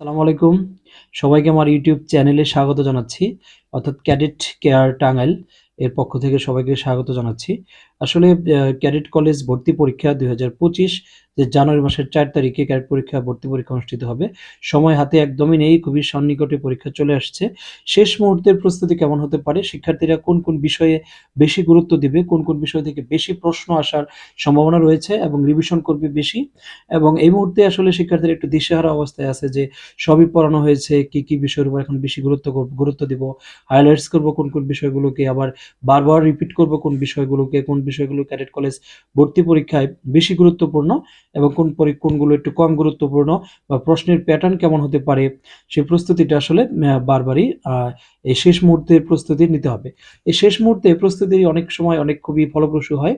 সালামু আলাইকুম। সবাইকে আমার ইউটিউব চ্যানেলে স্বাগত জানাচ্ছি, অর্থাৎ ক্যাডেট কেয়ার টাঙ্গাইল এর পক্ষ থেকে সবাইকে স্বাগত জানাচ্ছি। আসলে ক্যাডেট কলেজ ভর্তি পরীক্ষা দুই হাজার পঁচিশ, যে জানুয়ারি মাসের চার তারিখে ক্যাডেট পরীক্ষা, ভর্তি পরীক্ষা অনুষ্ঠিত হবে। সময় হাতে একদমই নেই, খুবই সন্নিকটে পরীক্ষা চলে আসছে। শেষ মুহূর্তের প্রস্তুতি কেমন হতে পারে? শিক্ষার্থীরা কোন কোন বিষয়ে বেশি গুরুত্ব দিবে? কোন কোন বিষয় থেকে বেশি প্রশ্ন আসার সম্ভাবনা রয়েছে এবং রিভিশন করবে বেশি? এবং এই মুহূর্তে আসলে শিক্ষার্থীরা একটু দিশেহারা অবস্থায় আছে যে, সবই পড়ানো হয়েছে, কি কি বিষয়ের উপর এখন বেশি গুরুত্ব গুরুত্ব দিব? হাইলাইটস করব কোন কোন বিষয়গুলোকে? আবার বারবার রিপিট করব কোন বিষয়গুলোকে? কোন বিষয়গুলো ক্যাডেট কলেজ ভর্তি পরীক্ষায় বেশি গুরুত্বপূর্ণ এবং কোন কোনগুলো একটু কম গুরুত্বপূর্ণ বা প্রশ্নের প্যাটার্ন কেমন হতে পারে সেই প্রস্তুতিটা আসলে বারবারই এই শেষ মুহূর্তের প্রস্তুতি নিতে হবে। এই শেষ মুহূর্তে প্রস্তুতি অনেক সময় অনেক খুবই ফলপ্রসূ হয়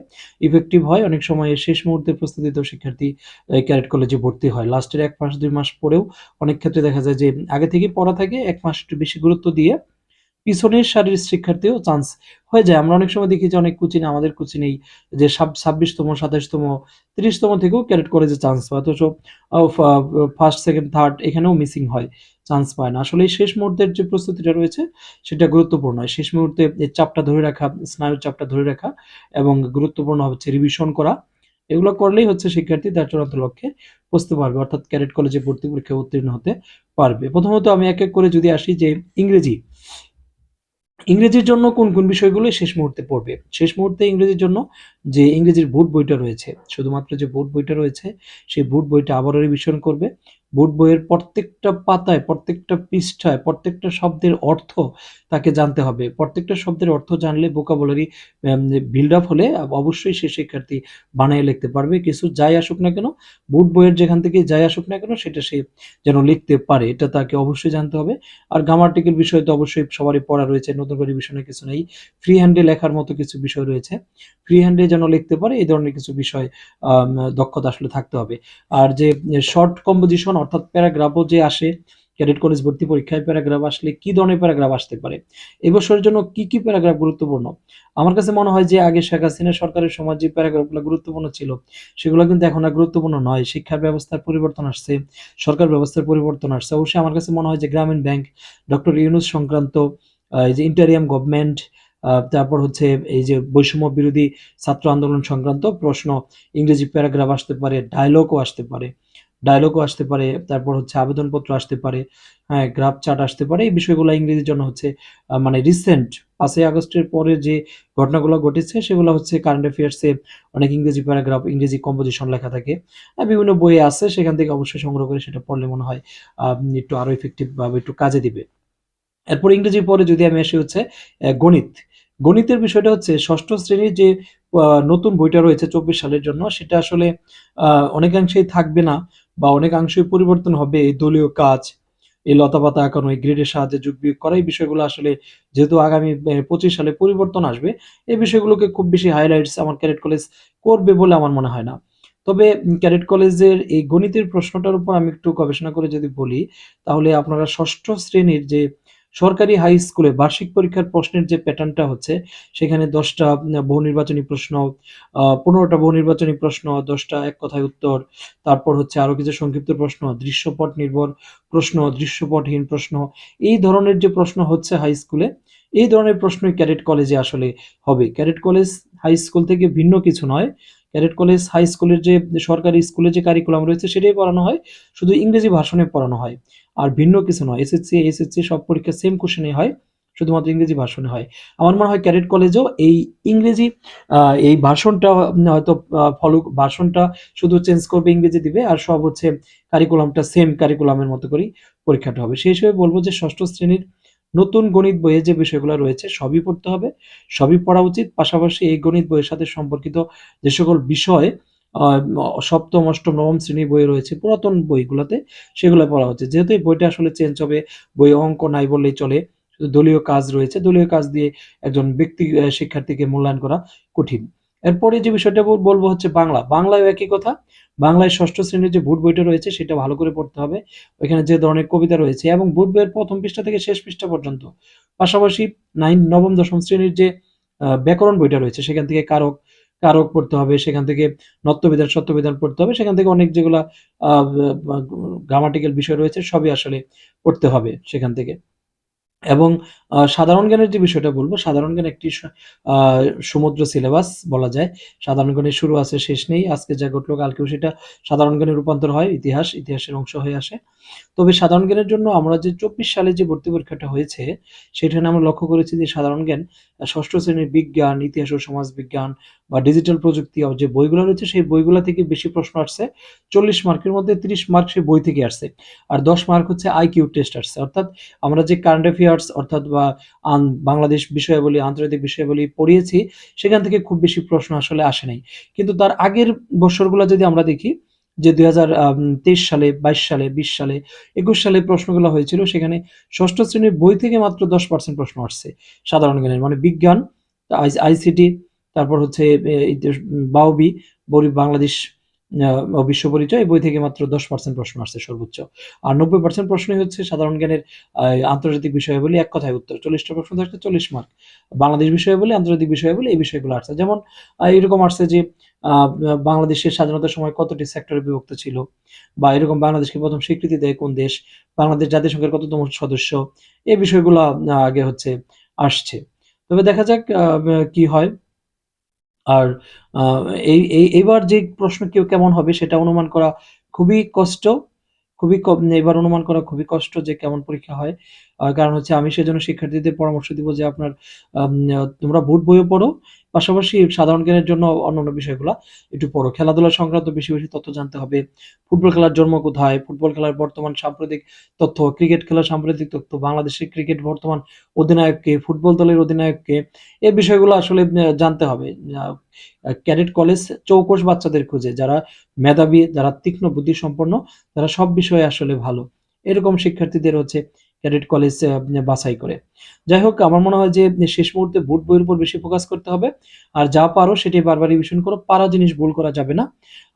ইফেক্টিভ হয়। অনেক সময় শেষ মুহূর্তের প্রস্তুতিতেও শিক্ষার্থী ক্যাডেট কলেজে ভর্তি হয়। লাস্টের এক মাস, দুই মাস পরেও অনেক ক্ষেত্রে দেখা যায় যে আগে থেকেই পড়া থাকে, এক মাস একটু বেশি গুরুত্ব দিয়ে পিছনের সারির শিক্ষার্থীও চান্স হয়ে যায়। আমরা অনেক সময় দেখি যে অনেক কোচিনে আমাদের কোচিনেই যে ছাব্বিশতম, সাতাশতম, তিরিশতম থেকেও ক্যাডেট কলেজে চান্স পায়। অথচ ফার্স্ট সেকেন্ড থার্ড এখানেও মিসিং হয় চান্স পায় না। আসলে শেষ মুহূর্তের যে প্রস্তুতিটা রয়েছে, সেটা গুরুত্বপূর্ণ। শেষ মুহূর্তে চাপটা ধরে রাখা, স্নায়ুর চাপটা ধরে রাখা এবং গুরুত্বপূর্ণ হচ্ছে রিভিশন করা, এগুলো করলেই হচ্ছে শিক্ষার্থী তার চূড়ান্ত লক্ষ্যে পৌঁছতে পারবে, অর্থাৎ ক্যাডেট কলেজে ভর্তি পরীক্ষায় উত্তীর্ণ হতে পারবে। প্রথমত আমি এক এক করে যদি আসি যে ইংরেজি ইংরেজির জন্য কোন কোন বিষয়গুলো শেষ মুহূর্তে পড়বে? শেষ মুহূর্তে ইংরেজির জন্য যে ইংরেজির বোর্ড বইটা রয়েছে, শুধুমাত্র যে বোর্ড বইটা রয়েছে, সেই বোর্ড বইটা আবারও রিভিশন করবে। বোর্ড বইয়ের প্রত্যেকটা পাতায়, প্রত্যেকটা পৃষ্ঠায়, প্রত্যেকটা শব্দের অর্থ তাকে জানতে হবে। প্রত্যেকটা শব্দের অর্থ জানলে ভোকাবুলারি বিল্ড আপ হলে অবশ্যই সে শিক্ষার্থী বানিয়ে লিখতে পারবে। কিছু যাই আসুক না কেন, বুট বইয়ের যেখান থেকে যাই আসুক না কেন, সেটা সে যেন লিখতে পারে, এটা তাকে অবশ্যই জানতে হবে। আর গ্রামার্টিক্যাল বিষয় তো অবশ্যই সবারই পড়া রয়েছে, নতুন করে রিভিশনের কিছু নেই। ফ্রি হ্যান্ডে লেখার মতো কিছু বিষয় রয়েছে। ফ্রি হ্যান্ডে যেন লিখতে পারে, এই ধরনের কিছু বিষয় দক্ষতা আসলে থাকতে হবে। আর যে শর্ট কম্পোজিশন অর্থাৎ প্যারাগ্রাফও যে আসে, ক্যাডেট কলেজ ভর্তি পরীক্ষায় প্যারাগ্রাফ আসলে কি ধরনের প্যারাগ্রাফ আসতে পারে? এবছরের জন্য কি কি প্যারাগ্রাফ গুরুত্বপূর্ণ? আমার কাছে মনে হয় যে আগে শেখ হাসিনা সরকারের সময় যে প্যারাগ্রাফগুলো গুরুত্বপূর্ণ ছিল, সেগুলো কিন্তু এখন আর গুরুত্বপূর্ণ নয়। শিক্ষা ব্যবস্থার পরিবর্তন আসছে, সরকার ব্যবস্থার পরিবর্তন আসছে। অবশ্যই আমার কাছে মনে হয় যে গ্রামীণ ব্যাংক, ডক্টর ইউনুস সংক্রান্ত এই যে ইন্টারিয়াম গভর্নমেন্ট তারপর হচ্ছে এই যে বৈষম্য বিরোধী ছাত্র আন্দোলন সংক্রান্ত প্রশ্ন, ইংরেজি প্যারাগ্রাফ আসতে পারে, ডায়লগও আসতে পারে। ডায়লগও আসতে পারে, তারপর হচ্ছে আবেদনপত্র আসতে পারে হ্যাঁ গ্রাফ চার্ট আসতে পারে। এই বিষয়গুলো ইংরেজির জন্য হচ্ছে মানে রিসেন্ট পাঁচই আগস্টের পরে যে ঘটনাগুলো ঘটেছে, সেগুলো হচ্ছে কারেন্ট অ্যাফেয়ার্সে অনেক ইংরেজি প্যারাগ্রাফ ইংরেজি কম্পোজিশন লেখা থাকে। বিভিন্ন বইয়ে আছে, সেখান থেকে অবশ্যই সংগ্রহ করে সেটা পড়লে মনে হয় একটু আরও ইফেক্টিভ ভাবে একটু কাজে দিবে। এরপর ইংরেজির পরে যদি আমি আসি হচ্ছে গণিত। গণিতের বিষয়টা হচ্ছে, ষষ্ঠ শ্রেণির যে নতুন বইটা রয়েছে চব্বিশ সালের জন্য, সেটা আসলে অনেকাংশেই থাকবে না। বা অনেকাংশই পরিবর্তন হবে এই দলীয় কাজ। এই লতাপাতা এখন ওই গ্রেডের সাহায্যে যোগ বিয়োগ করা এই বিষয়গুলো আসলে যেহেতু আগামী পঁচিশ সালে পরিবর্তন আসবে, এই বিষয়গুলোকে খুব বেশি হাইলাইটস আমার ক্যারেট কলেজ করবে বলে আমার মনে হয় না। তবে ক্যারেট কলেজের এই গণিতের প্রশ্নটার উপর আমি একটু গবেষণা করে যদি বলি, তাহলে আপনারা ষষ্ঠ শ্রেণির যে সরকারি হাই স্কুলে বার্ষিক পরীক্ষার প্রশ্নের যে প্যাটার্নটা হচ্ছে, সেখানে দশটা বহু নির্বাচনী প্রশ্ন পনেরোটা বহু নির্বাচনী প্রশ্ন, দশটা এক কথায় উত্তর, তারপর হচ্ছে আরও কিছু সংক্ষিপ্ত প্রশ্ন, দৃশ্যপট নির্ভর প্রশ্ন, দৃশ্যপটহীন প্রশ্ন, এই ধরনের যে প্রশ্ন হচ্ছে হাই স্কুলে এই ধরনের প্রশ্নই ক্যাডেট কলেজে আসলে হবে। ক্যাডেট কলেজ হাই স্কুল থেকে ভিন্ন কিছু নয়। ক্যাডেট কলেজ হাই স্কুলের যে সরকারি স্কুলে যে কারিকুলাম রয়েছে, সেটাই পড়ানো হয়, শুধু ইংরেজি ভাষণে পড়ানো হয়। আর ভিন্ন কিছু নয়। এসএসসি এসএসসি সব পরীক্ষা সেম কোশ্চেনে হয়, শুধুমাত্র ইংরেজি ভাষণে হয়। আমার মনে হয় ক্যাডেট কলেজেও এই ইংরেজি এই ভাষণটা হয়তো ফলো ভাষণটা শুধু চেঞ্জ করবে ইংরেজি দিবে, আর সব হচ্ছে কারিকুলামটা সেম কারিকুলামের মতো করেই পরীক্ষাটা হবে। সেই হিসেবে বলব যে ষষ্ঠ শ্রেণির নতুন গণিত বইয়ে যে বিষয়গুলো রয়েছে, সবই পড়তে হবে। সবই পড়া উচিত। পাশাপাশি এই গণিত বইয়ের সাথে সম্পর্কিত যে সকল বিষয় সপ্তম, অষ্টম, নবম শ্রেণির বই রয়েছে, পুরাতন বইগুলোতে সেগুলো পড়া হচ্ছে। যেহেতু এই বইটা আসলে চেঞ্জ হবে, বই অঙ্ক নাই বললেই চলে দলীয় কাজ রয়েছে, দলীয় কাজ দিয়ে একজন ব্যক্তি শিক্ষার্থীকে মূল্যায়ন করা কঠিন। এরপরে যে বিষয়টা বলব হচ্ছে বাংলা। বাংলায় একই কথা, বাংলায় ষষ্ঠ শ্রেণির যে বুট বইটা রয়েছে, সেটা ভালো করে পড়তে হবে। ওইখানে যে ধরনের কবিতা রয়েছে, এবং বুট বইয়ের প্রথম পৃষ্ঠা থেকে শেষ পৃষ্ঠা পর্যন্ত। পাশাপাশি নাইন, নবম, দশম শ্রেণির যে ব্যাকরণ বইটা রয়েছে, সেখান থেকে কারক কারক পড়তে হবে, সেখান থেকে নত্যবিধান সত্যবিধান পড়তে হবে, সেখান থেকে অনেক যেগুলা গ্রামাটিক্যাল বিষয় রয়েছে সবই আসলে পড়তে হবে সেখান থেকে। এবং সাধারণ জ্ঞানের যে বিষয়টা বলব, সাধারণ জ্ঞান একটি সমুদ্র সিলেবাস বলা যায়। সাধারণ জ্ঞানের শুরু আছে, শেষ নেই, আজকে যা ঘটলো কালকেও সেটা সাধারণ জ্ঞানে রূপান্তর হয়, ইতিহাস, ইতিহাসের অংশ হয়ে আসে। তবে সাধারণ জ্ঞানের জন্য আমরা যে চব্বিশ সালে যে ভর্তি পরীক্ষাটা হয়েছে, সেখানে আমরা লক্ষ্য করেছি যে সাধারণ জ্ঞান ষষ্ঠ শ্রেণির বিজ্ঞান, ইতিহাস ও সমাজ বিজ্ঞান বা ডিজিটাল প্রযুক্তি যে বইগুলো রয়েছে, সেই বইগুলো থেকে বেশি প্রশ্ন আসছে। চল্লিশ মার্কের মধ্যে তিরিশ মার্ক সেই বই থেকে আসছে। আর দশ মার্ক হচ্ছে আইকিউ টেস্ট আসছে। অর্থাৎ আমরা যে কারেন্ট অ্যাফেয়ার্স অর্থাৎ বা বাংলাদেশ বিষয়াবলী, আন্তর্জাতিক বিষয়াবলী পড়িয়েছি, সেখান থেকে খুব বেশি প্রশ্ন আসলে আসে নাই। কিন্তু তার আগের বছরগুলো যদি আমরা দেখি, যে দুই হাজার তেইশ সালে, বাইশ সালে, বিশ সালে, একুশ সালে প্রশ্নগুলো হয়েছিল, সেখানে ষষ্ঠ শ্রেণির বই থেকে মাত্র দশ পার্সেন্ট প্রশ্ন আসছে সাধারণ জ্ঞানের। মানে বিজ্ঞান আইসিটি, তারপর হচ্ছে বাউবি বরি বাংলাদেশ বিশ্ব পরিচয় বই থেকে মাত্র দশ পার্সেন্ট প্রশ্ন আসছে সর্বোচ্চ। আর নব্বই পার্সেন্ট প্রশ্নই হচ্ছে সাধারণ জ্ঞানের আন্তর্জাতিক বিষয়াবলী এক কথায় উত্তর। চল্লিশটা প্রশ্ন থাকলে চল্লিশ মার্ক বাংলাদেশ বিষয়াবলী আন্তর্জাতিক বিষয়াবলী এই বিষয়গুলো আসছে। যেমন এরকম আসছে যে বাংলাদেশের স্বাধীনতার সময় কতটি সেক্টরে বিভক্ত ছিল? বা এরকম বাংলাদেশকে প্রথম স্বীকৃতি দেয় কোন দেশ? বাংলাদেশ জাতিসংঘের কততম সদস্য? এই বিষয়গুলো আগে হচ্ছে আসছে। তবে দেখা যাক কি হয়। আর এই এই এইবার যে প্রশ্ন কেউ কেমন হবে সেটা অনুমান করা খুবই কষ্ট, খুবই এবার অনুমান করা খুবই কষ্ট যে কেমন পরীক্ষা হয়। কারণ হচ্ছে আমি সেজন্য শিক্ষার্থীদের পরামর্শ দিব যে আপনার তোমরা বুট বইও পড়ো পাশাপাশি সাধারণ জ্ঞানের জন্য অন্যান্য বিষয়গুলো, একটু পড়ো। খেলাধুলা সংক্রান্ত বেশি বেশি তথ্য জানতে হবে। ফুটবল খেলার জন্ম কোথায়? ফুটবল খেলার বর্তমান সাম্প্রতিক তথ্য, ক্রিকেট খেলার সাম্প্রতিক তথ্য, বাংলাদেশের ক্রিকেট বর্তমান অধিনায়ককে, ফুটবল দলের অধিনায়ককে এই বিষয়গুলো আসলে জানতে হবে। ক্যাডেট কলেজ চৌকস বাচ্চাদের খুঁজে, যারা মেধাবী, যারা তীক্ষ্ণ বুদ্ধি সম্পন্ন তারা সব বিষয়ে আসলে ভালো। এরকম শিক্ষার্থীদের হচ্ছে ক্যাডেট কলেজ বাছাই করে। যাই হোক, আমার মনে হয় যে, শেষ মুহূর্তে বুট বইয়ের উপর বেশি ফোকাস করতে হবে। আর যা পারো, সেটাই বারবার রিভিশন করো। পারা জিনিস ভুল করা যাবে না।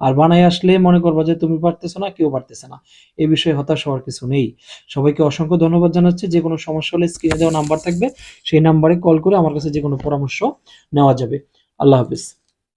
আর বানায় আসলে মনে করবা যে, তুমি পারতেছো না, কেউ পারতেছে না। এই বিষয়ে হতাশ হওয়ার কিছু নেই। সবাইকে অসংখ্য ধন্যবাদ জানাচ্ছি। যে কোনো সমস্যা হলে স্ক্রিনে দেওয়া নাম্বার থাকবে। সেই নাম্বারে কল করে আমার কাছে যে কোনো পরামর্শ নেওয়া যাবে। আল্লাহ হাফিজ।